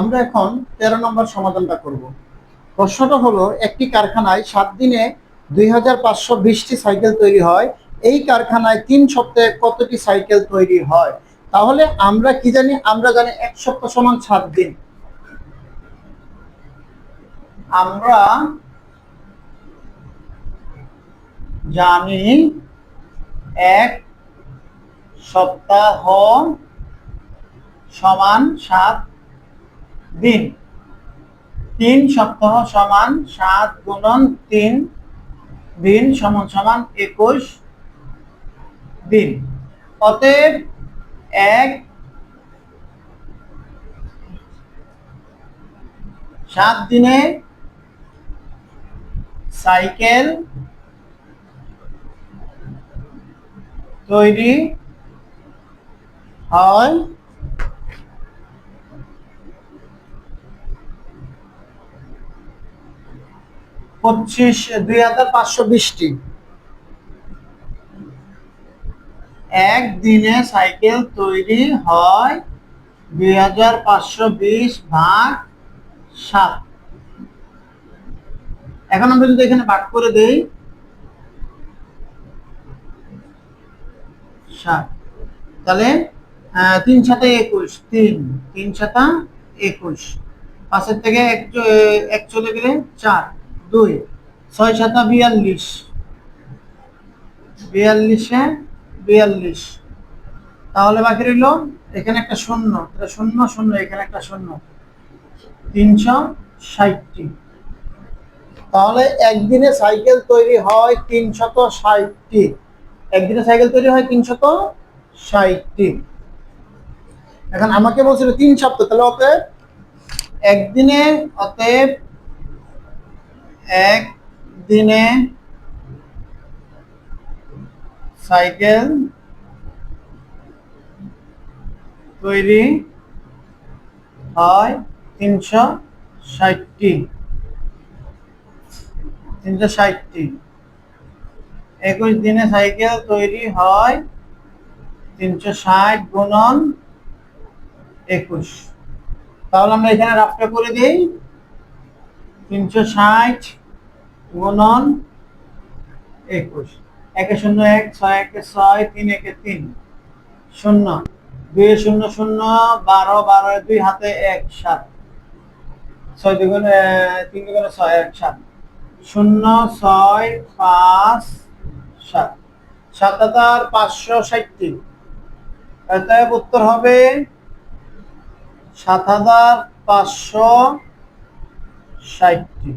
আমরা এখন তেরো নম্বর সমাধানটা করব। প্রশ্নটা হলো, একটি কারখানায় সাত দিনে দুই হাজার সাইকেল তৈরি হয়। এই কারখানায় তিন সপ্তাহে কতটি সাইকেল তৈরি হয়? তাহলে আমরা কি জানি? আমরা জানি এক সপ্তাহ সমান সাত দিন। আমরা জানি এক সপ্তাহ সমান সাত দিন। তিন সপ্তাহ সমান সাত গুণন তিন দিন সমান সমান একুশ দিন। অতএব এক সাত দিনে সাইকেল তৈরি হয় পঁচিশ, দুই হাজার পাঁচশো বিশটি। একদিনে সাইকেল তৈরি হয় দুই হাজার পাঁচশো বিশ ভাগ সাত। এখন আমরা যদি এখানে ভাগ করে দেই, সাত। তাহলে তিন সাথে একুশ, তিন তিন সাতা একুশ। পাঁচের থেকে এক চলে গেলে চার। দুই ছয় সাতা বিয়াল্লিশ। বিয়াল্লিশে বিয়াল্লিশ। তাহলে বাকি রইল, এখানে একটা শূন্য শূন্য শূন্য, এখানে একটা শূন্য। তিনশো ষাটটি। তাহলে একদিনে সাইকেল তৈরি হয় তিনশত ষাটটি। একদিনে সাইকেল তৈরি হয় তিনশত ষাটটি। এখন আমাকে বলছিল তিন সপ্তাহ, তাহলে অতএব একদিনে, অতএব এক দিনে সাইকেল তৈরি হয় তিনশো ষাটটি। তিনশো ষাটটি। একুশ দিনে সাইকেল তৈরি হয় তিনশো ষাট গুণন একুশ। তাহলে আমরা এখানে রাফটা করে দিই। তিনশো ষাট গুণন একুশ। একে শূন্য এক, ছয় একে ছয়, তিন একে তিন। শূন্য। দুই শূন্য শূন্য, বারো বারো, দুই হাতে এক, সাত। ছয় দুগুণে তিন দুগুণে, ছয়, এক, সাত। শূন্য, ছয়, পাঁচ, সাত। সাত হাজার পাঁচশো ষাটটি অতএব উত্তর হবে সাত হাজার পাঁচশো ষাটটি